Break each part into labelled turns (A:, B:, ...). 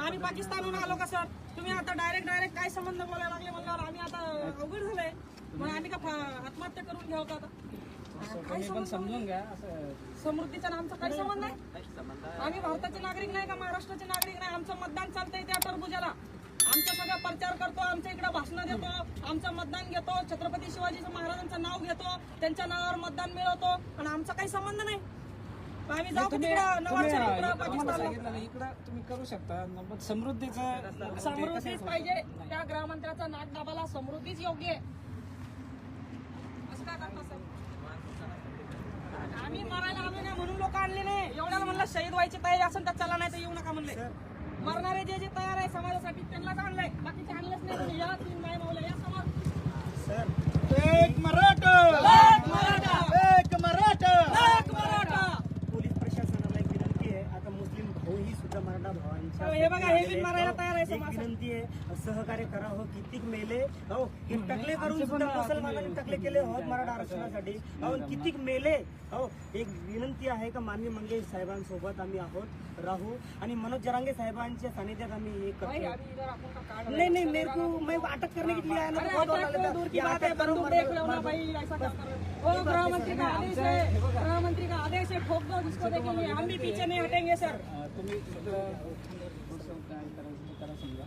A: आम्ही पाकिस्तानहून आलो का सर? तुम्ही आता डायरेक्ट डायरेक्ट काय संबंध बोलायला लागले म्हणल्यावर आम्ही आता अवघड झालंय. मग आम्ही का फा- आत्महत्या करून घ्यावं का आता? काय संबंध
B: समजून घ्या असं
A: समृद्धीचा आमचा काही संबंध नाही. आम्ही भारताचे नागरिक नाही का महाराष्ट्राचे नागरिक नाही? आमचं मतदान चालतंय त्या टरबुजाला. आमचा सगळा प्रचार करतो आमच्या इकडे भाषणं देतो आमचं मतदान घेतो. छत्रपती शिवाजी महाराजांचं नाव घेतो. त्यांच्या नावावर मतदान मिळवतो. आणि आमचा काही संबंध नाही. आम्ही जाऊ का तिकडं नवाबच्या इकडं पाकिस्तानला.
B: सांगितलं नाही इकडं तुम्ही करू शकता पण समृद्धीचं
A: समृद्धीच पाहिजे त्या गृहमंत्र्याचा नाक दाबाला समृद्धीच योग्य आहे. असं काय करता सर आम्ही मरायला आलो नाही म्हणून लोक आणले नाही. एवढ्याला म्हणलं शहीद व्हायची तयारी असेल तर चला नाही तर येऊ नका म्हणले. मरणारे जे जे तयार आहे समाजासाठी त्यांनाच आणलंय. बाकीचे आणलंच नाही. या तीन बाई मावल्या या
C: मराठा
A: एक मराठा
C: एक मराठा
A: एक मराठा
C: पोलीस प्रशासनाला एक विनंती आहे आता मुस्लिम भाऊ ही सुद्धा मराठा भावांच्या
A: हो, बघा, हे बिन मारायला तयार आहे
C: एक
A: समाज.
C: विनंती आहे सहकार्य करा हो कितीक मेले. हो हे टकले करून सुद्धा मुसलमानांनी टकले केले हो मराठा आरक्षणासाठी. हो कितीक मेले. हो एक विनंती आहे का माननीय मंगेश साहेबांसोबत आम्ही आहोत राहू. आणि मनोज जरांगे साहेबांच्या सानिध्यात आम्ही हे करतो नहीं नहीं मेरे को मैं अटक करने के लिए आया ना तो बहुत
A: तो दूर की बात है बंदूक देख लो ना। भाई ऐसा क्या कर रहे। हो? का आदेश है गृहमंत्री का आदेश है ठोक दो जिसको देखेंगे हम भी पीछे नहीं हटेंगे सर।
B: तुम्ही तिथं थोडंसं काय करायचं ते करा समजा.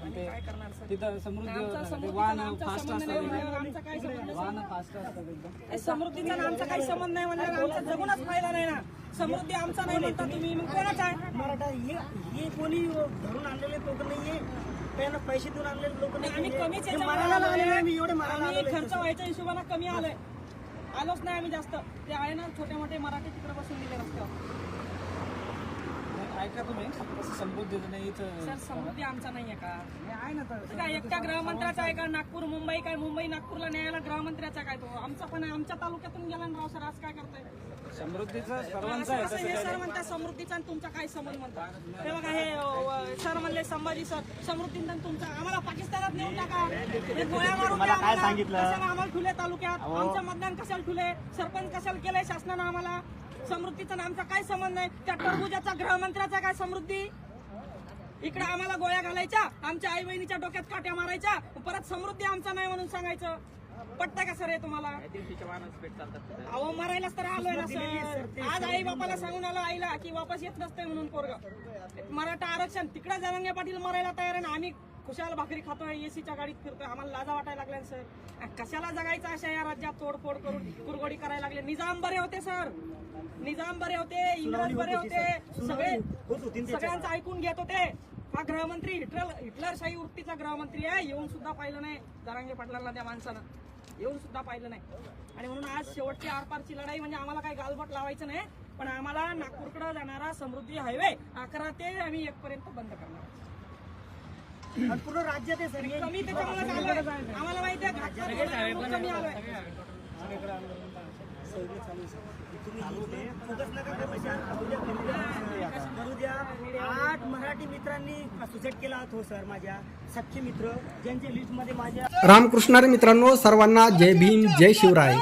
B: पण ते
A: काय करणार सर?
B: तिथं समृद्धी
A: आमचा
B: ते
A: समृद्धीचा
B: वाहन
A: आमचा
B: फास्ट
A: संबंध
B: असतात
A: नाही म्हणल्यावर आमचा काय संबंध?
B: वाहन फास्ट असतात एकदम.
A: ए, समृद्धीचा आणि आमचा काही संबंध नाही म्हणल्यावर आमचा जगूनच फायदा नाही ना. समृद्धी आमचा नाही म्हणता तुम्ही. मग कोणाचा आहे?
C: मराठा हे हे कोणी धरून आणलेले लोक नाहीये. त्यांना पैसे देऊन आणलेले लोक
A: आणि आम्ही
C: नाहीये.
A: कमीच
C: हे
A: याच्यावर
C: मारायला. आम्ही एवढे मारायला
A: आम्ही
C: लागले
A: खर्च व्हायच्या हिशोबाने कमी आलोय. आलोच नाही आम्ही जास्त. ते आहे ना छोटे मोठे मराठी तिकडे बसून दिले रस्त्यावर.
B: नाही, ऐका तुम्ही. असं समृद्धीचं नाही इथं.
A: सर समृद्धी आमचा नाहीये का?
B: आहे ना तर.
A: काय एकट्या गृहमंत्र्याचा आहे का? नागपूर मुंबई काय? मुंबई नागपूरला न्यायला गृहमंत्र्याचा काय तो? आमचा पण आहे. आमच्या तालुक्यातून गेला ना राव सर आज काय करताय?
B: समृद्धीचं सर्वांचं
A: असं
B: आहे
A: असं
B: तसं
A: हे
B: काय
A: सर म्हणतात समृद्धीचा आणि तुमचा काय संबंध म्हणतात? हे बघा हे अ, सर म्हणले संभाजी सर समृद्धीचा आणि तुमचा आम्हाला पाकिस्तानात नेऊन टाका. हे गोळ्या मारून द्या आम्हाला. कशाला आम्हाला ठुले तालुक्यात. आमचं मतदान कशाला ठुले? सरपंच कशाला केलंय शासनानं आम्हाला? समृद्धीचा आमचा काय संबंध नाही? त्या टरबुजाचा गृहमंत्र्याचा काय समृद्धी? इकडे आम्हाला गोळ्या घालायच्या आमच्या आई बहिणीच्या डोक्यात काट्या मारायच्या परत समृद्धी आमचा नाही म्हणून सांगायचं. पटतं का सर हे तुम्हाला? अहो मरायलाच तर आलोय ना सर आज आई बापाला सांगून आलो आईला की वापस येत नसते म्हणून पोरग. मराठा आरक्षण तिकडे जरांगे पाटील मरायला तयार आहे ना आम्ही खुशाल भाकरी खातोय एसीच्या गाडीत फिरतोय आम्हाला लाजा वाटायला लागल्या सर कशाला जगायचं अशा या राज्यात तोडफोड करून कुरगोडी करायला लागले? निजाम बरे होते सर निजाम बरे होते इंग्रज बरे होते. सगळे सगळ्यांचं ऐकून घेत होते. हा गृहमंत्री हिटलर हिटलरशाही वृत्तीचा गृहमंत्री आहे. येऊन सुद्धा पाहिलं नाही. दरांगे पाटलांना त्या माणसानं. येऊन सुद्धा पाहिलं नाही. आणि म्हणून आज शेवटची आरपारची लढाई म्हणजे आम्हाला काही गालबट लावायचं नाही पण आम्हाला नागपूरकडे जाणारा समृद्धी हायवे अकरा ते आम्ही एक पर्यंत बंद करणार.
C: आणि पूर्ण राज्यात आहे सर हे.
A: कमी त्याच्यामुळे आलोय आम्हाला माहिती आहे घातपात कमी आलोय
C: सगळे चालू आहे, सर. तुम्ही इथे फोकस नका करू शांत उद्या करू द्या. करू द्या. आठ मराठी मित्रांनी सुसाईड केला हो सर माझ्या सख्खे मित्र ज्यांच्या लिस्टमध्ये माझ्या
D: रामकृष्णारे मित्रांनो सर्वांना जय भीम जय शिवराय.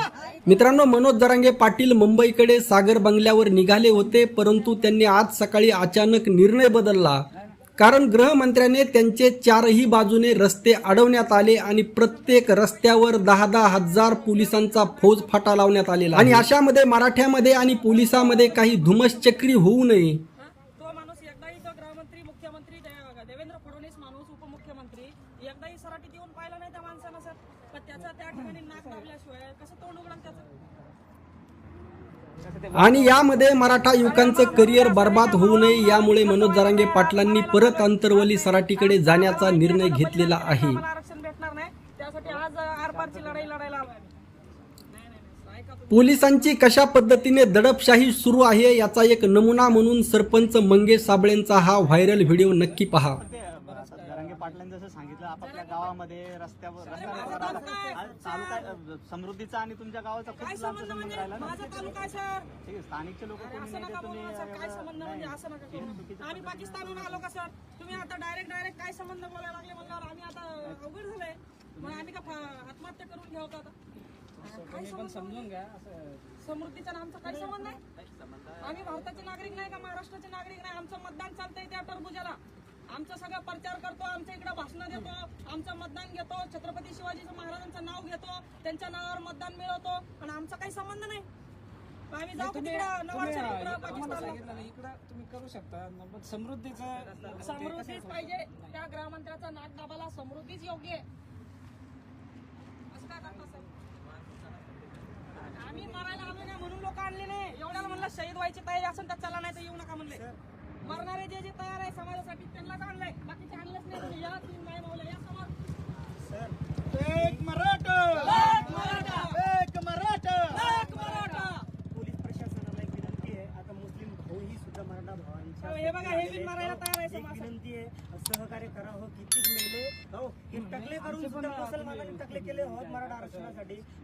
D: मित्रांनो मनोज जरांगे पाटील मुंबईकडे सागर बंगल्यावर निघाले होते परंतु त्यांनी आज सकाळी अचानक निर्णय बदलला. कारण गृहमंत्र्याने त्यांचे चारही बाजूने रस्ते अडवण्यात आले आणि प्रत्येक रस्त्यावर दहा दहा हजार पोलिसांचा फौज फाटा लावण्यात आलेला आणि अशामध्ये मराठ्यामध्ये आणि पोलिसामध्ये काही धुमसचक्री होऊ नये.
A: एकदाही तो देऊन मुख्यमंत्री पाहिलं नाही त्या माणसानं सर. पण त्याचा त्या ठिकाणी नाक दाबल्याशिवाय कसं तोंड उघडलं त्याचं?
D: आणि यामध्ये मराठा युवकांचं करिअर बर्बाद होऊ नये यामुळे मनोज जरांगे पाटलांनी परत अंतरवली सराटीकडे जाण्याचा निर्णय घेतलेला आहे. पोलिसांची कशा पद्धतीने दडपशाही सुरू आहे याचा एक नमुना म्हणून सरपंच मंगेश साबळेंचा हा व्हायरल व्हिडिओ नक्की पहा.
E: पाटलांनी जसं सांगितलं आपापल्या गावामध्ये रस्त्यावर
A: तालुका आहे.
E: समृद्धीचा आणि तुमच्या गावाचा
A: काय
E: खूप
A: संबंध म्हणजे?
E: राहिला ना.
A: माझा तालुका आहे सर.
E: ठीक आहे स्थानिकचे लोक कोणी
A: असं
E: नाही ते तुम्ही
A: काय संबंध म्हणजे? असं नका करू. आम्ही पाकिस्तानहून आलो का सर? तुम्ही आता डायरेक्ट डायरेक्ट काय संबंध बोलायला लागले म्हणल्यावर आम्ही आता अवघड झालंय. मग आम्ही का फा- आत्महत्या करून घ्यावं का आता काय संबंध
B: समजून घ्या असं
A: समृद्धीचा आणि आमचा काही संबंध नाही आम्ही भारताचे नागरिक नाही का? महाराष्ट्राचे नागरिक नाही? आमचं मतदान चालतंय त्या टरबुजाला. आमचा सगळा प्रचार करतो आमच्या इकडे भाषणं देतो आमचं मतदान घेतो छत्रपती शिवाजी महाराजांचं नाव घेतो त्यांच्या नावावर मतदान मिळवतो आणि आमचा काही संबंध नाही. आम्ही जाऊ
B: तुम्ही
A: तिकडं? इकडं
B: करू शकता पण समृद्धीचं
A: समृद्धीच पाहिजे त्या गृहमंत्र्याचा नाक दाबाला समृद्धीच योग्य आहे. असं काय करता साहेब? आम्ही मरायला आलो नाही म्हणून लोक आणले नाही. एवढ्याला म्हणलं शहीद व्हायची तयारी असेल तर चला नाही तर येऊ नका म्हणले. मरणारे जे जे तयार आहे समाजासाठी त्यांनाच आणलंय. बाकीचे आणलंच नाही. कोणी. या तीन माय मावल्या या समोर
C: सर
E: एक मराठा!
A: एक मराठा!
E: एक मराठा!
A: एक मराठा!
C: पोलीस प्रशासनाला एक विनंती आहे. आता मुस्लिम भाऊही सुद्धा मराठा भावांच्या
A: हो, हे बघा, हे बिन मारायला तयार आहे
C: एक
A: समाज.
C: विनंती आहे. सहकार्य करा हो कितीक मेले. हो हे टकले करून सुद्धा मुसलमानांनी टकले केले होत मराठा आरक्षणासाठी.